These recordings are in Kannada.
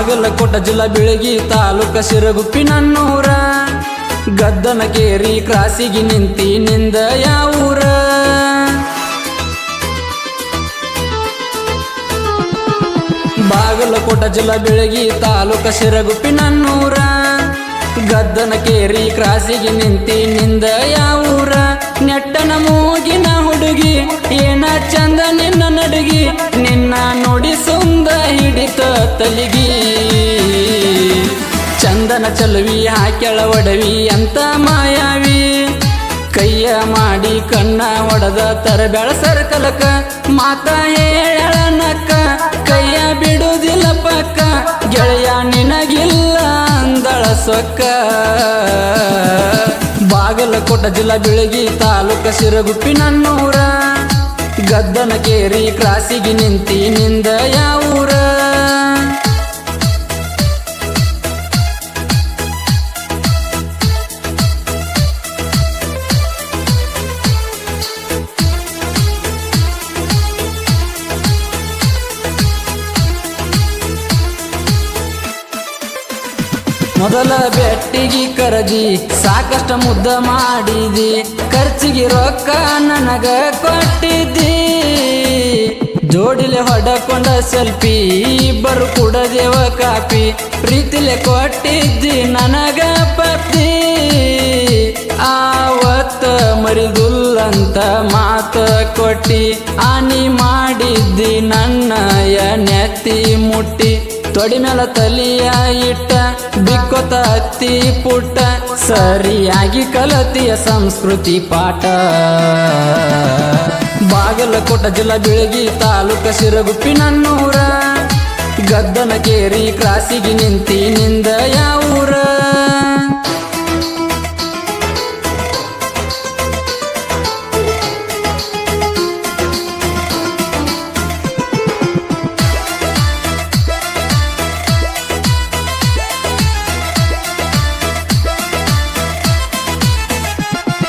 ಬಾಗಲಕೋಟ ಜಿಲ್ಲಾ ಬೆಳಗಿ ತಾಲೂಕ ಸಿರಗುಪ್ಪಿ ನನ್ನೂರ ಗದ್ದನ ಕೇರಿ ಕ್ರಾಸಿಗೆ ನಿಂತಿ ನಿಂದ ಯಾವೂರ. ಬಾಗಲಕೋಟ ಜಿಲ್ಲಾ ಬೆಳಗಿ ತಾಲೂಕ ಸಿರಗುಪ್ಪಿ ನನ್ನೂರ ಗದ್ದನ ಕೇರಿ ಕ್ರಾಸಿಗೆ ನಿಂತಿ ನಿಂದ ಯಾವೂರ. ನೆಟ್ಟನ ಮೂಗಿನ ಹುಡುಗಿ, ಏನ ಚಂದ ನಿನ್ನ ನಡುಗಿ, ನಿನ್ನ ನೋಡಿ ಸುಂದ ಹಿಡಿತ ತಲಿಗಿ. ಚಂದನ ಚಲುವಿ, ಹಾಕ್ಯಳ ಒಡವಿ ಅಂತ ಮಾಯಾವಿ. ಕೈಯ ಮಾಡಿ ಕಣ್ಣ ಒಡದ ತರ ಬೆಳಸರ ಕಲಕ ಮಾತ ಹೇಳ ನಕ್ಕ. ಕೈಯ ಬಿಡುವುದಿಲ್ಲ ಪಕ್ಕ, ಗೆಳೆಯ ನಿನಗಿಲ್ಲ ಅಂದಳ ಸೊಕ್ಕ. ಬಾಗಲಕೋಟ ಜಿಲ್ಲಾ ಬೆಳಗಿ ತಾಲೂಕ ಸಿರಗುಪ್ಪಿ ನನ್ನೂರ ಗದ್ದನ ಕೇರಿ ಕ್ರಾಸಿಗೆ ನಿಂತಿ ನಿಂದ ಯಾವೂರ ಮೊದಲ ಬೆಟ್ಟಿಗೆ ಕರದಿ ಸಾಕಷ್ಟು ಮುದ್ದ ಮಾಡಿದಿ. ಖರ್ಚಿಗೆ ರೊಕ್ಕ ನನಗ ಕೊಟ್ಟಿದ್ದಿ. ಜೋಡಿಲೆ ಹೊಡಕೊಂಡ ಸೆಲ್ಫಿ, ಇಬ್ಬರು ಕುಡದೇವ ಕಾಪಿ. ಪ್ರೀತಿಲೆ ಕೊಟ್ಟಿದ್ದಿ ನನಗ ಪತ್ತಿ ಆವತ್ತ ಮರಿದುಲ್ಲಂತ ಮಾತ ಕೊಟ್ಟಿ. ಆನಿ ಮಾಡಿದ್ದಿ ನನ್ನಯ ನೆತ್ತಿ ಮುಟ್ಟಿ. ತೊಡಿ ಮೇಲ ತಲಿಯ ಇಟ್ಟ, ಬಿಕ್ಕೊತ ಹತ್ತಿ ಪುಟ್ಟ, ಸರಿಯಾಗಿ ಕಲತಿಯ ಸಂಸ್ಕೃತಿ ಪಾಠ. ಬಾಗಲಕೋಟ ಜಿಲ್ಲಾ ಬೆಳಗಿ ತಾಲೂಕ ಸಿರಗುಪ್ಪಿ ನೂರ ಗದ್ದನ ಕೇರಿ ಕ್ರಾಸಿಗೆ ನಿಂತಿ ನಿಂದ ಯಾವೂರ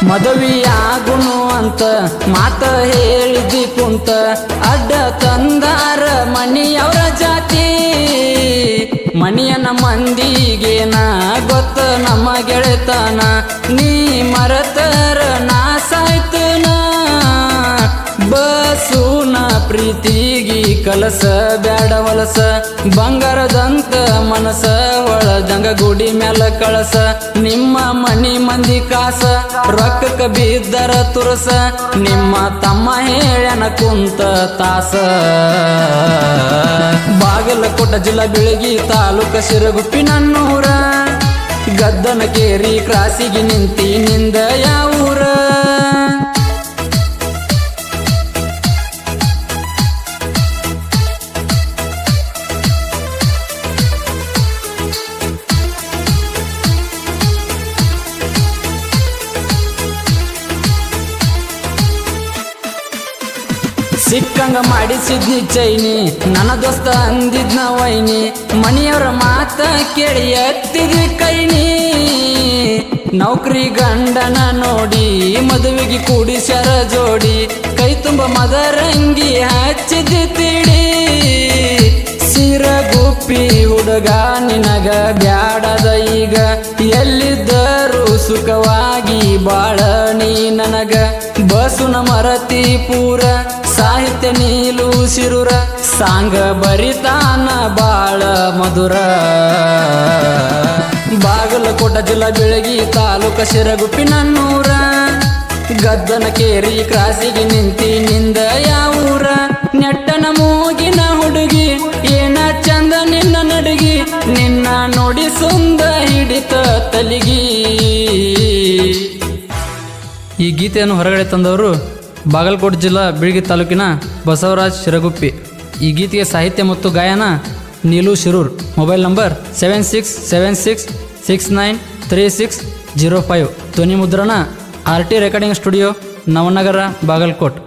ಮದುವೆಯಾಗುನು ಅಂತ ಮಾತ ಹೇಳಿದ್ದಿ ಕುಂತ. ಅಡ್ಡ ತಂದಾರ ಮನಿಯವರ ಜಾತಿ. ಮಣಿಯನ ಮಂದಿಗೇನ ಗೊತ್ತ ನಮ್ಮ ಗೆಳೆತನ. ನೀ ಮರತರ ನಾ ಸಾಯ್ತನ. ಬಸೂನ ಪ್ರೀತಿಗಿ ಕಲಸ ಬ್ಯಾಡ ಹೊಲಸ ಬಂಗಾರದಂತ ಮನಸ ಒಳದಂಗ ಗುಡಿ ಮ್ಯಾಲ ಕಳಸ. ನಿಮ್ಮ ಮನಿ ಮಂದಿ ಕಾಸ, ರೊಕ್ಕಕ್ಕ ಬಿದ್ದರ ತುರಸ. ನಿಮ್ಮ ತಮ್ಮ ಹೇಳನ ಕುಂತ ತಾಸ. ಬಾಗಲಕೋಟ ಜಿಲ್ಲಾ ಬೆಳಗಿ ತಾಲೂಕ ಸಿರಗುಪ್ಪಿನ ನನ್ನೂರ ಗದ್ದನ ಕೇರಿ ಕ್ರಾಸಿಗೆ ನಿಂತಿ ನಿಂದ ಯಾವೂರ ಸಿಕ್ಕಂಗ ಮಾಡಿಸಿದ್ನಿ ಚೈನಿ. ನನ್ನ ದೋಸ್ತ ಅಂದಿದ್ನ ವೈನಿ. ಮನೆಯವರ ಮಾತ ಕೇಳಿ ಎತ್ತಿದ್ವಿ ಕೈನಿ. ನೌಕರಿ ಗಂಡನ ನೋಡಿ, ಮದುವೆಗೆ ಕೂಡಿಸ್ಯಾರ ಜೋಡಿ. ಕೈ ತುಂಬ ಮದರಂಗಿ ಹಚ್ಚಿದ್ದಿ ತಿಳಿ. ಸಿರಗುಪ್ಪಿ ಹುಡುಗ, ನಿನಗ ಬ್ಯಾಡದ ಈಗ. ಎಲ್ಲಿದ್ದರೂ ಸುಖವಾಗಿ ಬಾಳ ನೀ ನನಗ. ಬಸುನ ಮರತಿ ಪೂರ ಸಾಹಿತ್ಯ ನೀಲು ಶಿರುರ ಸಾಂಗ ಬರಿತಾನ ಬಾಳ ಮಧುರ. ಬಾಗಲಕೋಟ ಜಿಲ್ಲಾ ಬೆಳಗಿ ತಾಲೂಕ ಸಿರಗುಪ್ಪಿ ನನ್ನೂರ ಗದ್ದನ ಕೇರಿ ಕ್ರಾಸಿಗೆ ನಿಂತಿ ನಿಂದ ಯಾವೂರ. ನೆಟ್ಟನ ಮೂಗಿನ ಹುಡುಗಿ, ಏನ ಚಂದ ನಿನ್ನ ನಡುಗಿ. ನಿನ್ನ ನೋಡಿ ಸುಂದ ಹಿಡಿತ ತಲಿಗಿ. ಈ ಗೀತೆಯನ್ನು ಹೊರಗಡೆ ತಂದವರು ಬಾಗಲಕೋಟೆ ಜಿಲ್ಲಾ ಬೀಳ್ಗಿ ತಾಲೂಕಿನ ಬಸವರಾಜ್ ಶಿರಗುಪ್ಪಿ. ಈ ಗೀತೆಗೆ ಸಾಹಿತ್ಯ ಮತ್ತು ಗಾಯನ Neelu Shirur. Mobile number seven six seven six six nine three six zero five. ಧ್ವನಿ ಮುದ್ರಣ R T recording studio Navanagar Bagalkot.